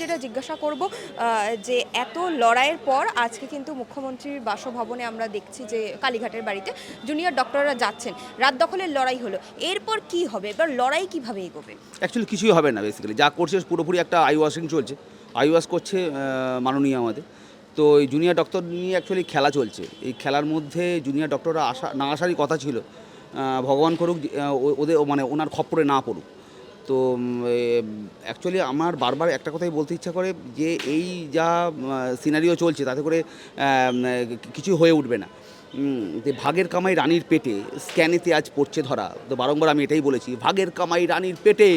যেটা জিজ্ঞাসা করব যে এত লড়াইয়ের পর আজকে কিন্তু মুখ্যমন্ত্রীর বাসভবনে আমরা দেখছি যে কালীঘাটের বাড়িতে জুনিয়র ডক্টররা যাচ্ছেন। রাত দখলের লড়াই হলো। এরপর কি হবে? এবার লড়াই কীভাবে এগোবে? অ্যাকচুয়ালি কিছুই হবে না বেসিক্যালি যা করছে পুরোপুরি একটা আই ওয়াশিং চলছে। আই ওয়াশ করছে মাননীয় আমাদের। তো এই জুনিয়র ডক্টর নিয়ে অ্যাকচুয়ালি খেলা চলছে। এই খেলার মধ্যে জুনিয়র ডক্টররা আসা, না আসারই কথা ছিল। ভগবান করুক ওদের মানে ওনার খপ্পরে না পড়ুক। তো অ্যাকচুয়ালি আমার বারবার একটা কথাই বলতে ইচ্ছা করে যে এই যা সিনারিও চলছে তাতে করে কিছু হয়ে উঠবে না। যে ভাগের কামাই রানীর পেটে, স্ক্যানেতে আজ পড়ছে ধরা। তো বারংবার আমি এটাই বলেছি, ভাগের কামাই রানীর পেটে,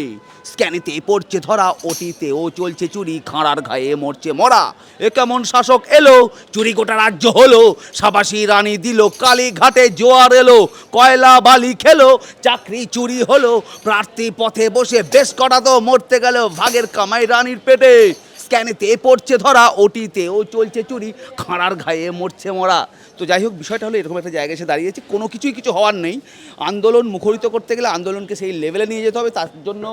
স্ক্যানেতে পড়ছে ধরা ওটিতে ও চলছে চুরি, খাঁড়ার ঘায়ে মরছে মরা। এ কেমন শাসক এলো, চুরি গোটা রাজ্য হলো, সাবাসী রানী দিল কালী ঘাটে জোয়ার এলো, কয়লা বালি খেলো, চাকরি চুরি হলো, প্রার্থী পথে বসে বেশ কটা তো মরতে গেল, ভাগের কামাই রানীর পেটে। স্ক্যানেতে পড়ছে ধরা ওটিতে ও চলছে চুরি, খাঁড়ার ঘায়ে মরছে মরা। তো যাই হোক, বিষয়টা হলো এরকম একটা জায়গায় এসে দাঁড়িয়েছে। কোনো কিছুই কিছু হওয়ার নেই। আন্দোলন মুখরিত করতে গেলে আন্দোলনকে সেই লেভেলে নিয়ে যেতে হবে। তার জন্য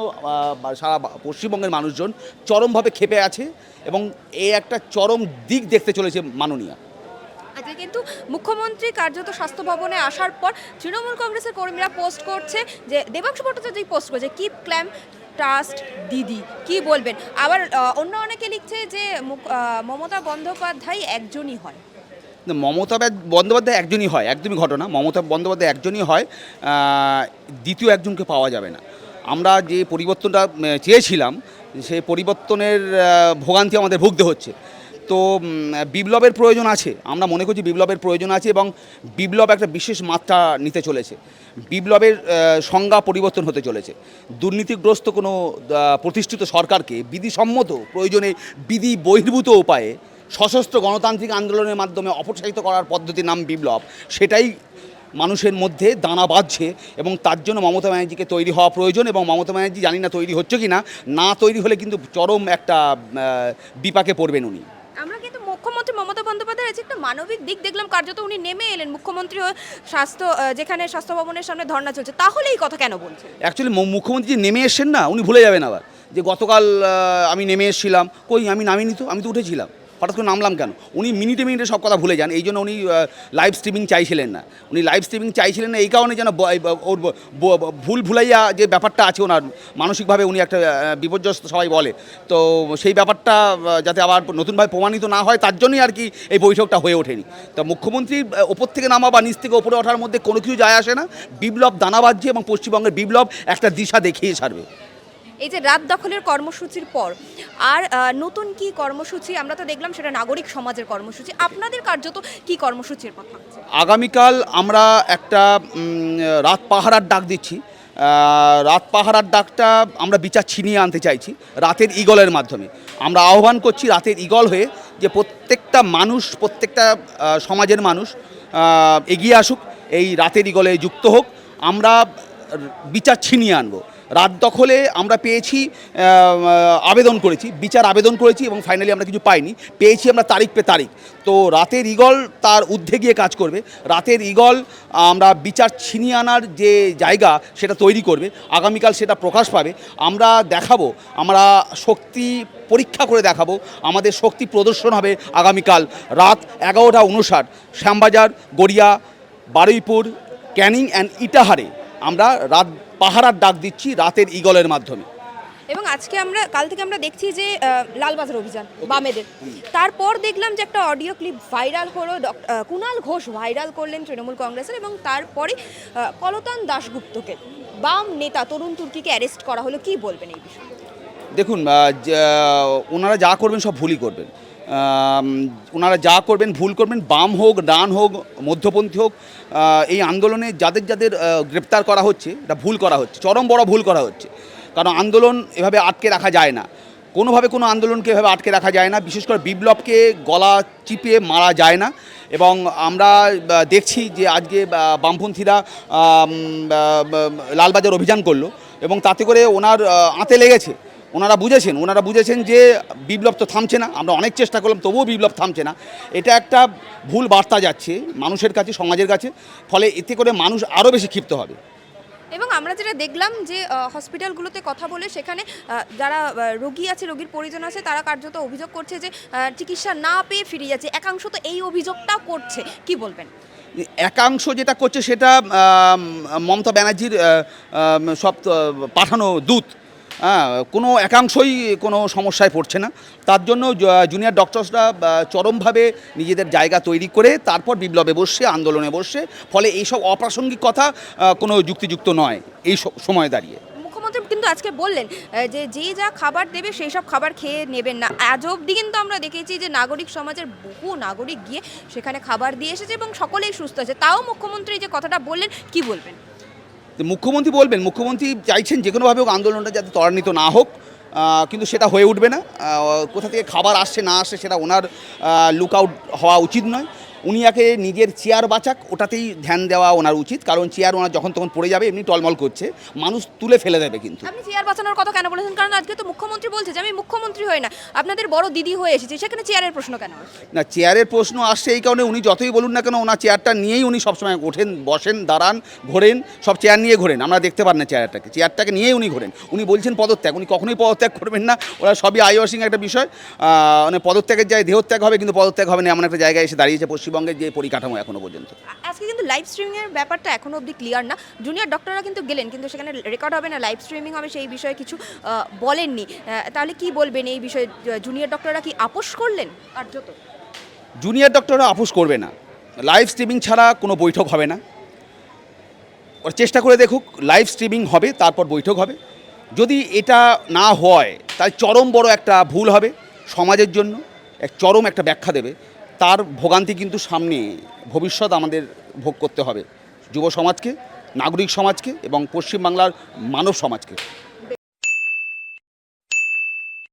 সারা পশ্চিমবঙ্গের মানুষজন চরমভাবে ক্ষেপে আছে এবং এ একটা চরম দিক দেখতে চলেছে মাননীয়া। আজকে কিন্তু মুখ্যমন্ত্রী কার্যত স্বাস্থ্য ভবনে আসার পর তৃণমূল কংগ্রেসের কর্মীরা পোস্ট করছে যে, দেবাংশু ভট্টাচার্য পোস্ট করছে কিপ ক্ল্যাম ট্রাস্ট দিদি। কি বলবেন? আবার অন্য অনেকে লিখছে যে মমতা বন্দ্যোপাধ্যায় একজনই হয়। মমতা বন্দ্যোপাধ্যায় একজনই হয়, একদমই ঘটনা। মমতা বন্দ্যোপাধ্যায় একজনই হয় দ্বিতীয় একজনকে পাওয়া যাবে না। আমরা যে পরিবর্তনটা চেয়েছিলাম, সেই পরিবর্তনের ভোগান্তি আমাদের ভুগতে হচ্ছে। তো বিপ্লবের প্রয়োজন আছে। আমরা মনে করছি বিপ্লবের প্রয়োজন আছে এবং বিপ্লব একটা বিশেষ মাত্রা নিতে চলেছে। বিপ্লবের সংজ্ঞা পরিবর্তন হতে চলেছে। দুর্নীতিগ্রস্ত কোনো প্রতিষ্ঠিত সরকারকে বিধিসম্মত প্রয়োজনে বিধি বহির্ভূত উপায়ে সশস্ত্র গণতান্ত্রিক আন্দোলনের মাধ্যমে অপসারিত করার পদ্ধতির নাম বিপ্লব। সেটাই মানুষের মধ্যে দানা বাঁধছে এবং তার জন্য মমতা ব্যানার্জিকে তৈরি হওয়া প্রয়োজন এবং মমতা ব্যানার্জি জানি না তৈরি হচ্ছে কি না না তৈরি হলে কিন্তু চরম একটা বিপাকে পড়বেন উনি। আমরা কিন্তু মুখ্যমন্ত্রী মমতা বন্দ্যোপাধ্যায়ের আছে একটা মানবিক দিক দেখলাম কার্যত উনি নেমে এলেন মুখ্যমন্ত্রী স্বাস্থ্য যেখানে স্বাস্থ্য ভবনের সামনে ধর্ণা চলছে। তাহলে এই কথা কেন বলছেন? অ্যাকচুয়ালি মুখ্যমন্ত্রী যে নেমে এসছেন না উনি ভুলে যাবেন আবার। যে গতকাল আমি নেমে এসেছিলাম কই আমি নামিনি তো? আমি তো উঠেছিলাম। হঠাৎ করে নামলাম কেন? উনি মিনিটে মিনিটে সব কথা ভুলে যান, এই জন্য উনি লাইভ স্ট্রিমিং চাইছিলেন না। উনি লাইভ স্ট্রিমিং চাইছিলেন না, এই কারণে যেন ওর ভুল ভুলাইয়া যে ব্যাপারটা আছে ওনার, মানসিকভাবে উনি একটা বিপর্যস্ত সবাই বলে। তো সেই ব্যাপারটা যাতে আবার নতুনভাবে প্রমাণিত না হয়, তার জন্যই আর কি এই বৈঠকটা হয়ে ওঠেনি। তা মুখ্যমন্ত্রী ওপর থেকে নামা বা নিচ থেকে ওপরে ওঠার মধ্যে কোনো কিছু যায় আসে না। বিপ্লব দানা বাজছে এবং পশ্চিমবঙ্গের বিপ্লব একটা দিশা দেখিয়ে ছাড়বে। এই যে রাত দখলের কর্মসূচির পর, আর নতুন কি কর্মসূচি? আমরা তো দেখলাম সেটা নাগরিক সমাজের কর্মসূচি। আপনাদের কার্যত কি কর্মসূচির কথা আগামীকাল আমরা একটা রাত পাহারার ডাক দিচ্ছি। রাত পাহারার ডাকটা আমরা বিচার ছিনিয়ে আনতে চাইছি, রাতের ইগলের মাধ্যমে। আমরা আহ্বান করছি রাতের ইগল হয়ে যে প্রত্যেকটা মানুষ, প্রত্যেকটা সমাজের মানুষ এগিয়ে আসুক, এই রাতের ইগলে যুক্ত হোক। আমরা বিচার ছিনিয়ে আনব। রাত দখলে আমরা পেয়েছি আবেদন করেছি, বিচার আবেদন করেছি এবং ফাইনালি আমরা কিছু পাইনি। পেয়েছি আমরা তারিখ পে তারিখ। তো রাতের ইগল তার ঊর্ধ্বে গিয়ে কাজ করবে। রাতের ইগল আমরা বিচার ছিনিয়ে আনার যে জায়গা সেটা তৈরি করবে। আগামীকাল সেটা প্রকাশ পাবে। আমরা দেখাবো, আমরা শক্তি পরীক্ষা করে দেখাবো। আমাদের শক্তি প্রদর্শন হবে আগামীকাল রাত এগারোটা উনষাট শ্যামবাজার, গড়িয়া, বারুইপুর, ক্যানিং অ্যান্ড ইটাহারে। আমরা রাত পাহারার ডাক দিচ্ছি রাতের ইগলের মাধ্যমে। এবং আজকে আমরা কাল থেকে আমরা দেখছি যে লালবাজার অভিযান বামেদের। তারপর দেখলাম যে একটা অডিও ক্লিপ ভাইরাল হলো কুণাল ঘোষ ভাইরাল করলেন তৃণমূল কংগ্রেসের এবং তারপরে কলতান দাশগুপ্তকে। বাম নেতা তরুণ তুর্কিকে অ্যারেস্ট করা হলো কি বলবেন এই বিষয়ে? দেখুন ওনারা যা করবেন সব ভুলই করবেন। ওনারা যা করবেন, ভুল করবেন, বাম হোক, ডান হোক, মধ্যপন্থী হোক এই আন্দোলনে যাদের যাদের গ্রেপ্তার করা হচ্ছে, এটা ভুল করা হচ্ছে, চরম বড় ভুল করা হচ্ছে। কারণ আন্দোলন এভাবে আটকে রাখা যায় না। কোনোভাবে কোনো আন্দোলনকে এভাবে আটকে রাখা যায় না, বিশেষ করে বিপ্লবকে গলা চিপে মারা যায় না। এবং আমরা দেখছি যে আজকে বামপন্থীরা লালবাজার অভিযান করল এবং তাতে করে ওনার আঁতে লেগেছে। ওনারা বুঝেছেন ওনারা বুঝেছেন যে বিপ্লব তো থামছে না আমরা অনেক চেষ্টা করলাম তবুও বিপ্লব থামছে না। এটা একটা ভুল বার্তা যাচ্ছে মানুষের কাছে সমাজের কাছে ফলে এতে করে মানুষ আরও বেশি ক্ষিপ্ত হবে। এবং আমরা যেটা দেখলাম যে আহ, হসপিটালগুলোতে কথা বলে সেখানে আহ, যারা আহ, রোগী আছে রোগীর পরিজন আছে তারা কার্যত অভিযোগ করছে যে আহ, চিকিৎসা না পেয়ে ফিরে যাচ্ছে। একাংশ তো এই অভিযোগটা করছে কি বলবেন? একাংশ যেটা করছে সেটা আম, মমতা ব্যানার্জির আম, সব পাঠানো দূত। হ্যাঁ কোনো একাংশই কোনো সমস্যায় পড়ছে না। তার জন্য জুনিয়র ডক্টরসরা চরমভাবে নিজেদের জায়গা তৈরি করে তারপর বিপ্লবে বসছে, আন্দোলনে বসছে। ফলে এইসব অপ্রাসঙ্গিক কথা কোনো যুক্তিযুক্ত নয় এই সময় দাঁড়িয়ে। মুখ্যমন্ত্রী কিন্তু আজকে বললেন যে যে যা খাবার দেবে সেই সব খাবার খেয়ে নেবেন না। আজ অবধি কিন্তু আমরা দেখেছি যে নাগরিক সমাজের বহু নাগরিক গিয়ে সেখানে খাবার দিয়ে এসেছে এবং সকলেই সুস্থ আছে। তাও মুখ্যমন্ত্রী যে কথাটা বললেন, কি বলবেন? মুখ্যমন্ত্রী বলবেন, মুখ্যমন্ত্রী চাইছেন যে কোনোভাবে হোক আন্দোলনটা যাতে ত্বরান্বিত না হোক কিন্তু সেটা হয়ে উঠবে না। কোথা থেকে খাবার আসছে না আসছে সেটা ওনার লুক আউট হওয়া উচিত নয়। উনি আগে নিজের চেয়ার বাঁচাক ওটাতেই ধ্যান দেওয়া ওনার উচিত। কারণ চেয়ার ওনার যখন তখন পড়ে যাবে এমনি টলমল করছে। মানুষ তুলে ফেলে দেবে কিন্তু। আপনি চেয়ার বাঁচানোর কথা কেন বলেছেন? কারণ আজকে তো মুখ্যমন্ত্রী বলছে যে আমি মুখ্যমন্ত্রী হই না। আপনাদের বড় দিদি হয়ে এসেছি। সেখানে চেয়ারের প্রশ্ন কেন না চেয়ারের প্রশ্ন আসছে এই কারণে উনি যতই বলুন না কেন ওনার চেয়ারটা নিয়েই উনি সবসময় ওঠেন বসেন দাঁড়ান ঘোরেন সব চেয়ার নিয়ে ঘোরেন। আমরা দেখতে পান না চেয়ারটাকে। চেয়ারটাকে নিয়েই উনি ঘোরেন। উনি বলছেন পদত্যাগ। উনি কখনোই পদত্যাগ করবেন না। ওরা সবই আইওয়াসিং একটা বিষয়। মানে পদত্যাগের যায় দেহত্যাগ হবে কিন্তু পদত্যাগ হবে না। এমন একটা জায়গায় এসে দাঁড়িয়েছে পশ্চিমবঙ্গের যে পরিকাঠামো এখনও পর্যন্ত। আজকে কিন্তু লাইভ স্ট্রিমিংয়ের ব্যাপারটা এখনও অবধি ক্লিয়ার না। জুনিয়র ডক্টররা কিন্তু গেলেন কিন্তু সেখানে রেকর্ড হবে না লাইভ স্ট্রিমিং হবে সেই বিষয়ে কিছু বলেননি। তাহলে কি বলবেন এই বিষয়ে? জুনিয়র ডক্টররা কি আপোষ করলেন? কার্যত জুনিয়র ডক্টররা আপোষ করবে না। লাইভ স্ট্রিমিং ছাড়া কোনো বৈঠক হবে না। ওরা চেষ্টা করে দেখুক লাইভ স্ট্রিমিং হবে তারপর বৈঠক হবে। যদি এটা না হয় তাহলে চরম বড় একটা ভুল হবে সমাজের জন্য এক চরম একটা ব্যাখ্যা দেবে। তার ভোগান্তি কিন্তু সামনে ভবিষ্যৎ আমাদের ভোগ করতে হবে। যুব সমাজকে, নাগরিক সমাজকে এবং পশ্চিমবাংলার মানব সমাজকে।